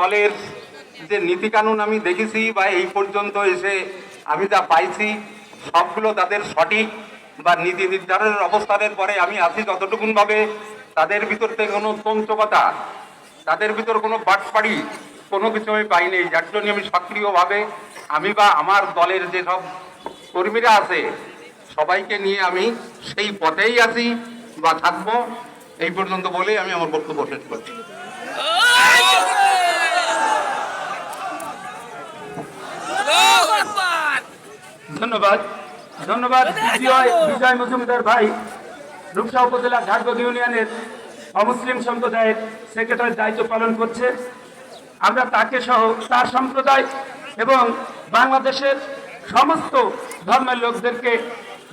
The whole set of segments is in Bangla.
দলের যে নীতিকানুন আমি দেখেছি বা এই পর্যন্ত এসে আমি যা পাইছি, সবগুলো তাদের সঠিক বা নীতি নির্ধারণের অবস্থানের পরে আমি আছি যতটুকুনভাবে। তাদের ভিতর থেকে কোনো তন্ত্রকতা, তাদের ভিতর কোনো বাটপাড়ি, কোনো কিছু আমি পাইনি। যার জন্য আমি সক্রিয়ভাবে আমি বা আমার দলের যে সব কর্মীরা আছে, সবাইকে নিয়ে আমি সেই পথেই আছি বা থাকব। এই পর্যন্ত বলেই আমি আমার বক্তব্য শেষ করছি। ধন্যবাদ। ধন্যবাদ বিজয় বিজয় মজুমদার ভাই রূপসা উপজেলা ঘাটবাগ ইউনিয়নের অমুসলিম সম্প্রদায়ের সেক্রেটারির দায়িত্ব পালন করছে। আমরা তাকে সহ তার সম্প্রদায় এবং বাংলাদেশের সমস্ত ধর্মের লোকদেরকে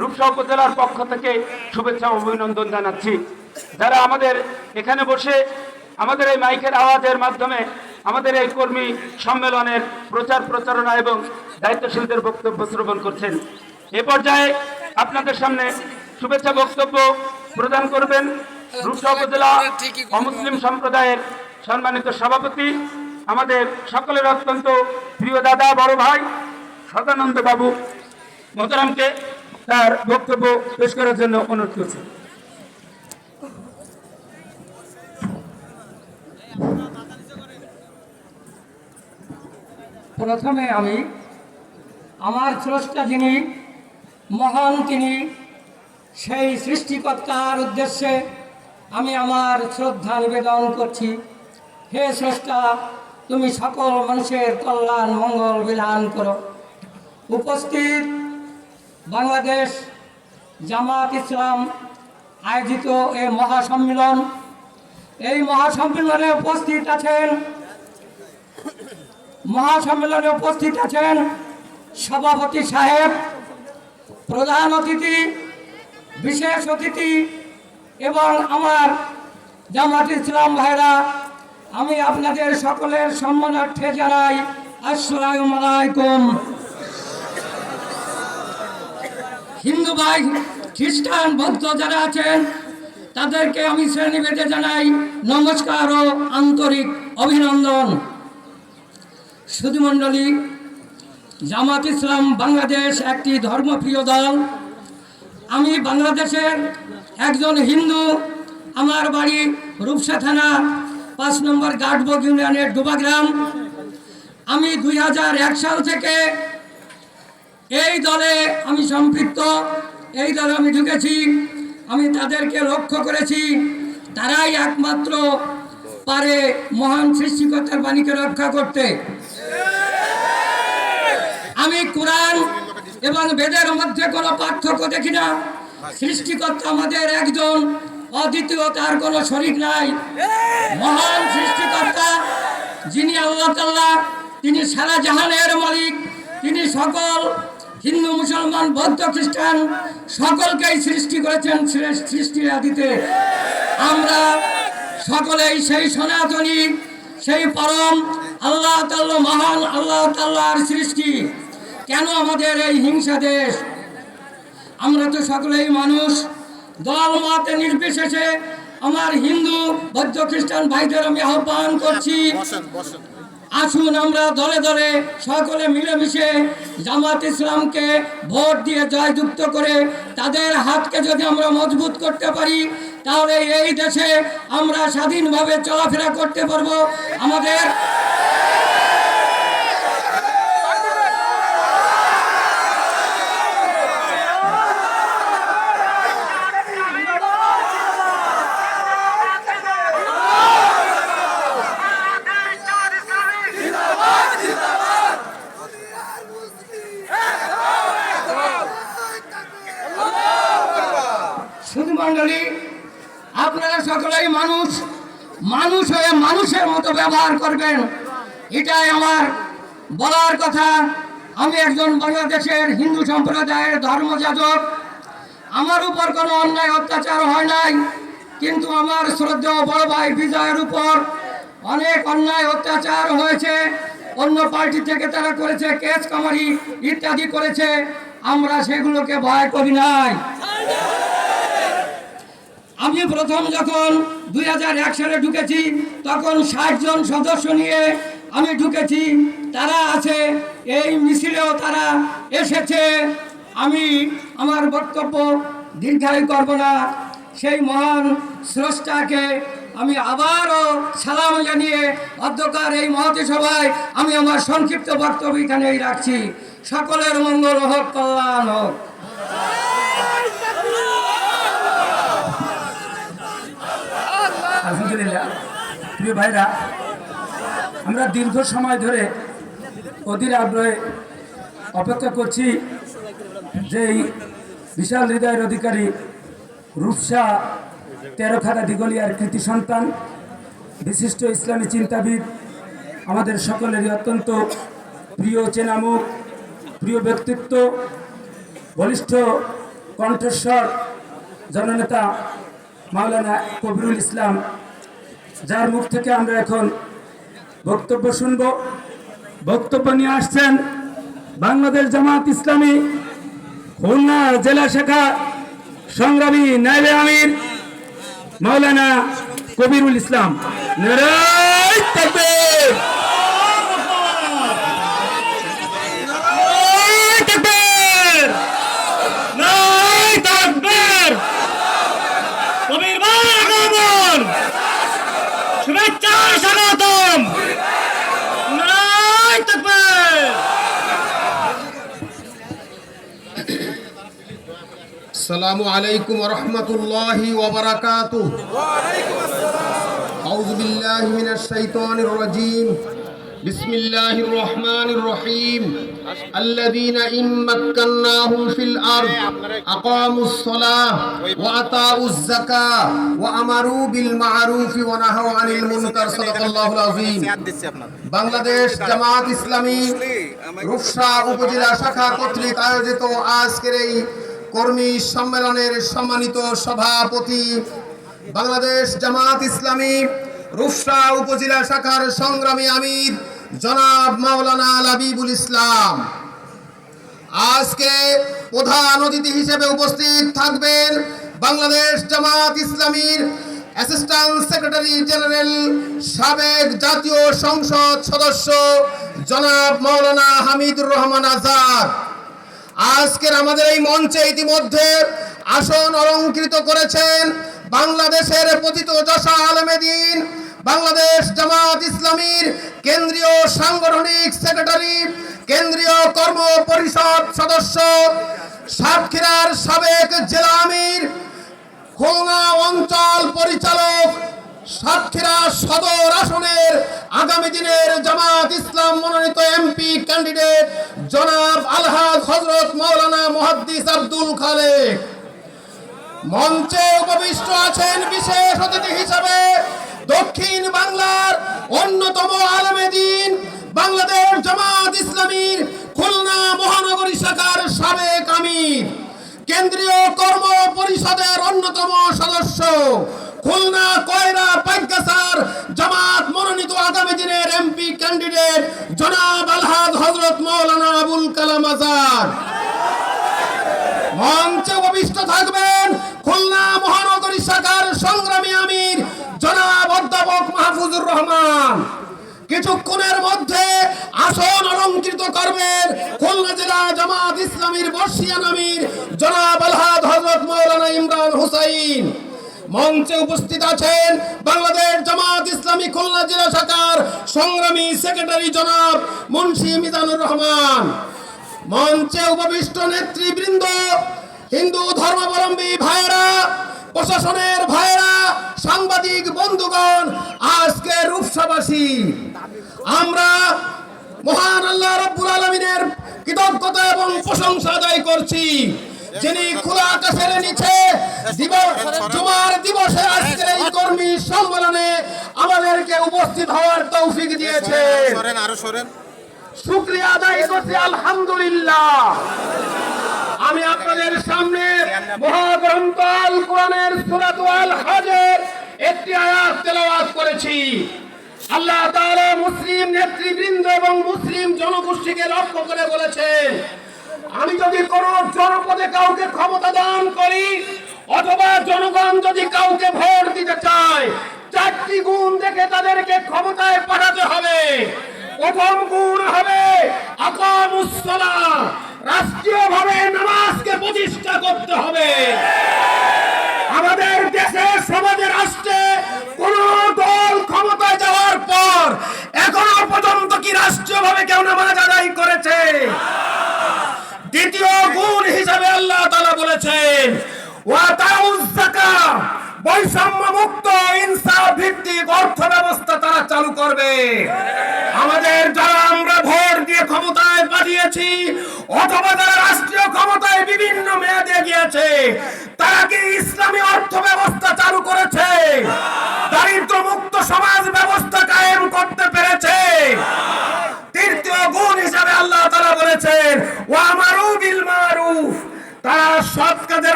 রূপসা উপজেলার পক্ষ থেকে শুভেচ্ছা ও অভিনন্দন জানাচ্ছি। যারা আমাদের এখানে বসে আমাদের এই মাইকের আওয়াজের মাধ্যমে আমাদের এই কর্মী সম্মেলনের প্রচার প্রচারণা এবং দায়িত্বশীলদের বক্তব্য শ্রবণ করছেন। এ পর্যায়ে আপনাদের সামনে শুভেচ্ছা বক্তব্য প্রদান করবেন রূপসা উপজেলা অমুসলিম সম্প্রদায়ের সম্মানিত সভাপতি, আমাদের সকলের অত্যন্ত প্রিয় দাদা, বড় ভাই, সদানন্দ বাবু। মোহতারামকে তার বক্তব্য পেশ করার জন্য অনুরোধ করছি। প্রথমে আমি আমার স্রষ্টা যিনি, মহান তিনি, সেই সৃষ্টিকর্তার উদ্দেশ্যে আমি আমার শ্রদ্ধা নিবেদন করছি। হে স্রষ্টা, তুমি সকল মানুষের কল্যাণ, মঙ্গল বিলান করো। উপস্থিত বাংলাদেশ জামাত ইসলাম আয়োজিত এই মহাসম্মেলন। এই মহাসম্মেলনে উপস্থিত আছেন মহাসম্মেলনে উপস্থিত আছেন সভাপতি সাহেব, প্রধান অতিথি, বিশেষ অতিথি এবং আমার জামাত ইসলাম ভাইরা, আমি আপনাদের সকলের সম্মানার্থে জানাই আসসালামু আলাইকুম। হিন্দু ভাই, খ্রিস্টান, বৌদ্ধ যারা আছেন, তাদেরকে আমি শ্রেণীভেদে জানাই নমস্কার ও আন্তরিক অভিনন্দন। সুধীমণ্ডলী জামাত ইসলাম বাংলাদেশ একটি ধর্মপ্রিয় দল। আমি বাংলাদেশের একজন হিন্দু, আমার বাড়ি রূপসা থানা, পাঁচ নম্বর গাটবগ ইউনিয়নের ডুবাগ্রাম। আমি দুই হাজার এক সাল থেকে এই দলে আমি সম্পৃক্ত, এই দলে আমি ঢুকেছি। আমি তাদেরকে লক্ষ্য করেছি, তারাই একমাত্র পারে মহান সৃষ্টিকর্তার বাণীকে রক্ষা করতে। আমি কোরআন এবং বেদের মধ্যে কোনো পার্থক্য দেখি না। সৃষ্টিকর্তা আমাদের একজন অদ্বিতীয় তার কোনো শরিক নাই। মহান সৃষ্টিকর্তা, যিনি আল্লাহ তাল্লাহ তিনি সারা জাহানের মালিক, তিনি সকল হিন্দু, মুসলমান, বৌদ্ধ, খ্রিস্টান, সকলকেই সৃষ্টি করেছেন সৃষ্টির আদিতে। আমরা সকলেই সেই সনাতনী, সেই পরম আল্লাহ তাল্লাহ মহান আল্লাহ তাল্লাহর সৃষ্টি। কেন আমাদের এই হিংসা দেশ? আমরা তো সকলেই মানুষ। দল মতে নির্বিশেষে আমার হিন্দু বৌদ্ধ খ্রিস্টান ভাইদের আমি আহ্বান করছি। আসুন আমরা দলে দলে সকলে মিলেমিশে জামাত ইসলামকে ভোট দিয়ে জয়যুক্ত করে তাদের হাতকে যদি আমরা মজবুত করতে পারি তাহলে এই দেশে আমরা স্বাধীনভাবে চলাফেরা করতে পারব। আমাদের মণ্ডলী আপনারা সকলেই মানুষ মানুষ হয়ে মানুষের মতো ব্যবহার করবেন। এটাই আমার বলার কথা। আমি একজন বাংলাদেশের হিন্দু সম্প্রদায়ের ধর্মযাজক আমার উপর কোনো অন্যায় অত্যাচার হয় নাই, কিন্তু আমার শ্রদ্ধেয় বড় ভাই বিজয়ের উপর অনেক অন্যায় অত্যাচার হয়েছে। অন্য পার্টি থেকে তারা করেছে, কেস কামারি ইত্যাদি করেছে। আমরা সেগুলোকে ভয় করি নাই। আমি প্রথম যখন দুই হাজার এক সালে ঢুকেছি, তখন ষাট জন সদস্য নিয়ে আমি ঢুকেছি। তারা আছে, এই মিছিলেও তারা এসেছে। আমি আমার বক্তব্য দীর্ঘায়ু করব না। সেই মহান স্রষ্টাকে আমি আবারও সালাম জানিয়ে অধ্যকার এই মহতি সভায় আমি আমার সংক্ষিপ্ত বক্তব্য এখানেই রাখছি। সকলের মঙ্গল হোক, কল্যাণ হোক আলহামদুলিল্লাহ প্রিয় ভাইরা, আমরা দীর্ঘ সময় ধরে অধীর আগ্রহে অপেক্ষা করছি যে বিশাল হৃদয়ের অধিকারী রূপসা তেরো খাতা দিগলিয়ার কৃতি সন্তান, বিশিষ্ট ইসলামী চিন্তাবিদ, আমাদের সকলেরই অত্যন্ত প্রিয় চেনামুখ, প্রিয় ব্যক্তিত্ব, বলিষ্ঠ কণ্ঠস্বর জননেতা মাওলানা কবিরুল ইসলাম যার মুখ থেকে আমরা এখন বক্তব্য শুনব। বক্তব্য নিয়ে আসছেন বাংলাদেশ জামাত ইসলামী, খুলনা জেলা শাখা সংগ্রামী নাইবে আমির মৌলানা কবিরুল ইসলাম। নারায় তাকবীর! নারায় তাকবীর! কবির ভাই আগমন শুভেচ্ছা স্বাগতম নারায় তাকবীর! السلام عليكم ورحمة الله وبركاته أعوذ بالله من الشيطان الرجيم بسم الله الرحمن الرحيم الذين إن مكناهم في الأرض أقاموا الصلاة وأطاعوا الزكاة وأمروا بالمعروف ونهوا عن المنكر صدق الله العظيم বাংলাদেশ জামাত ইসলামী রূপসা উপজেলা শাখা কর্তৃক আয়োজিত আজকের এই কর্মী সম্মেলনের সম্মানিত সভাপতি বাংলাদেশ জামাত ইসলামী রূপসা উপজেলা শাখার সংগ্রামী আমির জনাব মাওলানা লাবিবুল ইসলাম। আজকে প্রধান অতিথি হিসেবে উপস্থিত থাকবেন বাংলাদেশ জামাত ইসলামীর অ্যাসিস্ট্যান্ট সেক্রেটারি জেনারেল সাবেক জাতীয় সংসদ সদস্য জনাব মাওলানা হামিদুর রহমান আজাদ। আজকের আমাদের এই মঞ্চে ইতিমধ্যে আসন অলঙ্কৃত করেছেন বাংলাদেশের পতিত যশা আলমেদিন, বাংলাদেশ জামাত ইসলামীর কেন্দ্রীয় সাংগঠনিক সেক্রেটারি, কেন্দ্রীয় কর্ম পরিষদ সদস্য, সাতক্ষীরার সাবেক জেলা আমির, খুলনা অঞ্চল পরিচালক সাতক্ষীরা সদর আসনের আগামী দিনের জামাত ইসলাম মনোনীত এমপি ক্যান্ডিডেট জনাব আলহাজ হজরত মৌলানা মুহাদ্দিস আব্দুল খালেক। মঞ্চে উপবিষ্ট আছেন বিশেষ অতিথি হিসাবে দক্ষিণ বাংলার অন্যতম আলমেদিন বাংলাদেশ জামাত ইসলামীর খুলনা মহানগরী শাখার সাবেক আমির। কেন্দ্রীয় কর্ম পরিষদের অন্যতম সদস্য খুলনা, কয়রা পাইকাসার জামাত মনোনীত আগামী দিনের এমপি ক্যান্ডিডেট জনাব আলহাদ হজরত মৌলানা আবুল কালাম আজাদ। মঞ্চে উপবিষ্ট থাকবেন খুলনা মহানগরী শাখার সংগ্রামী আমির জনাব অধ্যাপক মাহফুজুর রহমান। কিছুক্ষণের মধ্যে আসন অলঙ্কৃত করবেন খুলনা জেলা জামাত ইসলামীর বর্ষিয়ান আমির জনাব আলহাদ হজরত মৌলানা ইমরান হুসাইন। মঞ্চে উপস্থিত আছেন বাংলাদেশ জামাত ইসলামী খুলনা জেলা শাখার সংগ্রামী সেক্রেটারি জনাব মুন্সি মিজানুর রহমান। মঞ্চে উপবিষ্ট নেতৃবৃন্দ, হিন্দু ধর্মাবলম্বী ভাইয়েরা, প্রশাসনের ভাইয়েরা, সাংবাদিক বন্ধুগণ, আজকে রূপসাবাসী আমরা মহান আল্লাহ রব্বুল আলমিনের কৃতজ্ঞতা এবং প্রশংসা আদায় করছি। যিনি খোলা আকাশের নিচে দিবস জুমার দিবসে আজকের এই কর্মী সম্মেলনে আমাদেরকে উপস্থিত হওয়ার তৌফিক দিয়েছে। সরেন আরও সরেন। শুক্রিয়া আদায় করছি আলহামদুলিল্লাহ। আমি আপনাদের সামনে মহাগ্রন্থ আল কোরআনের সূরাত আল হজের একটি আয়াত তেলাওয়াত করেছি। আল্লাহ তাআলা মুসলিম নেতৃবৃন্দ এবং মুসলিম জনগোষ্ঠীকে লক্ষ্য করে বলেছেন আমি যদি কোন জনপদে কাউকে ক্ষমতা দান করি, অথবা জনগণ যদি কাউকে ভোট দিতে চায়, চারটি গুণ দেখে তাদেরকে ক্ষমতায় পাঠাতে হবে। প্রথম গুণ হবে রাষ্ট্রীয় রাষ্ট্রীয়ভাবে নামাজকে প্রতিষ্ঠা করতে হবে। গুণ হিসাবে আল্লাহ তাআলা বলেছেন বৈষম্য মুক্ত ইনসাফ ভিত্তিক অর্থ ব্যবস্থা তারা চালু করবে। আমাদের যারা আমরা ভোট দিয়ে ক্ষমতায় পাঠিয়েছি, অথবা যারা রাষ্ট্রীয় ক্ষমতায় বিভিন্ন মেয়াদে গিয়েছে, তারা কি ইসলামী অর্থ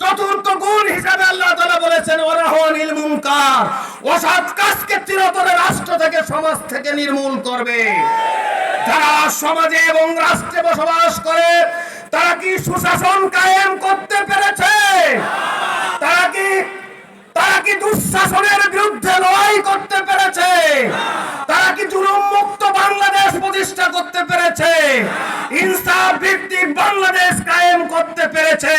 চতুর্থ গুণ হিসাবে আল্লাহ তাআলা বলেছেন ওরাহনিল মুনকার। অসৎ কাজকে চিরতরে রাষ্ট্র থেকে সমাজ থেকে নির্মূল করবে। যারা সমাজে এবং রাষ্ট্রে বসবাস করে, তারা কি সুশাসন কায়েম করতে পেরেছে? তারা কি তারা কি দুঃশাসনের বিরুদ্ধে লড়াই করতে পেরেছে? তারা কি জুলুম মুক্ত বাংলাদেশ প্রতিষ্ঠা করতে পেরেছে? ইনসাফ ভিত্তিক বাংলাদেশ কায়েম করতে পেরেছে।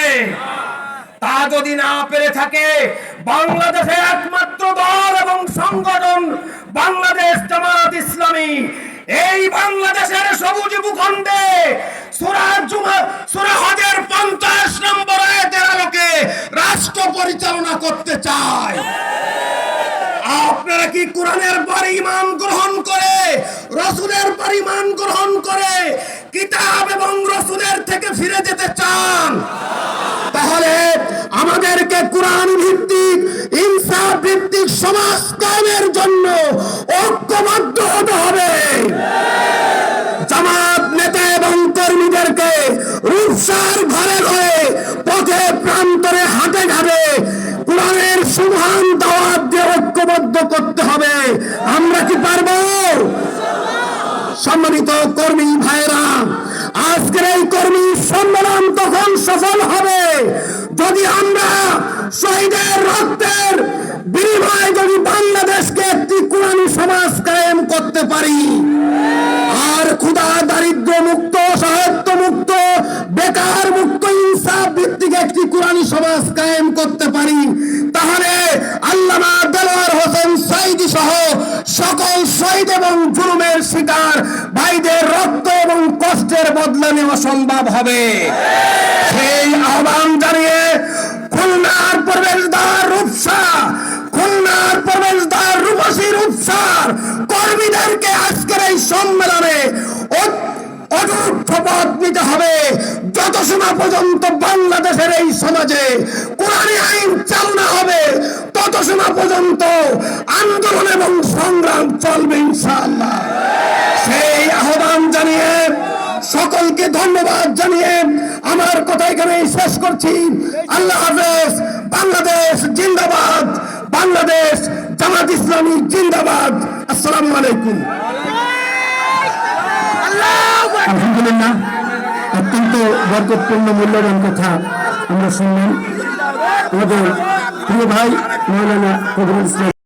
তা যদি না পেরে থাকে, বাংলাদেশে একমাত্র দল এবং সংগঠন বাংলাদেশ জামাত ইসলামী। এই বাংলাদেশের সবুজ ভূখণ্ডে পঞ্চাশ নম্বর আলোকে রাষ্ট্র পরিচালনা করতে চায়। আপনারা কি কোরআনের পরিমাণ গ্রহণ করে, রসুলের পরিমাণ গ্রহণ করে কিতাব এবং রসুলের থেকে ফিরে যেতে চান? তাহলে আমাদেরকে কোরআন ভিত্তিক ইনসাফ ভিত্তিক সমাজ কায়েমের জন্য ঐক্যবদ্ধ হতে হবে জামাত নেতা এবং কর্মীদেরকে রূপসার ঘরে ঘরে পথে প্রান্তরে হাটে ঘাটে কোরআনের সুমহান দাওয়াত দিয়ে ঐক্যবদ্ধ করতে হবে। আমরা কি পারব? সম্মানিত কর্মী ভাইরা আজকের এই কর্মী সম্মেলন তখন সফল হবে। যদি আমরা শহীদের রক্তের বিনিময়ে যদি বাংলাদেশকে একটি কোরআন সমাজ কায়েম করতে পারি বদলা নেওয়া সম্ভব হবে। সেই আহ্বান জানিয়ে খুলনার প্রবেশদ্বার রূপসা, খুলনার প্রবেশদ্বার রূপসী রূপসার কর্মীদেরকে আজকের এই সম্মেলনে নিতে হবে। যত সময় পর্যন্ত বাংলাদেশের এই সমাজে কোরআনী আইন চালু না হবে, তত সময় পর্যন্ত আন্দোলন এবং সংগ্রাম চলবে ইনশাআল্লাহ। ধন্যবাদ জানিয়ে আমার কথা এখানে শেষ করছি। আল্লাহ হাফেজ, বাংলাদেশ জিন্দাবাদ, বাংলাদেশ জামাত ইসলামী জিন্দাবাদ। আসসালামু আলাইকুম। আলহামদুলিল্লাহ, অত্যন্ত বরকতপূর্ণ মূল্যবান কথা আমরা শুনলাম। আমাদের প্রিয় ভাই মৌলানা কবির ইসলাম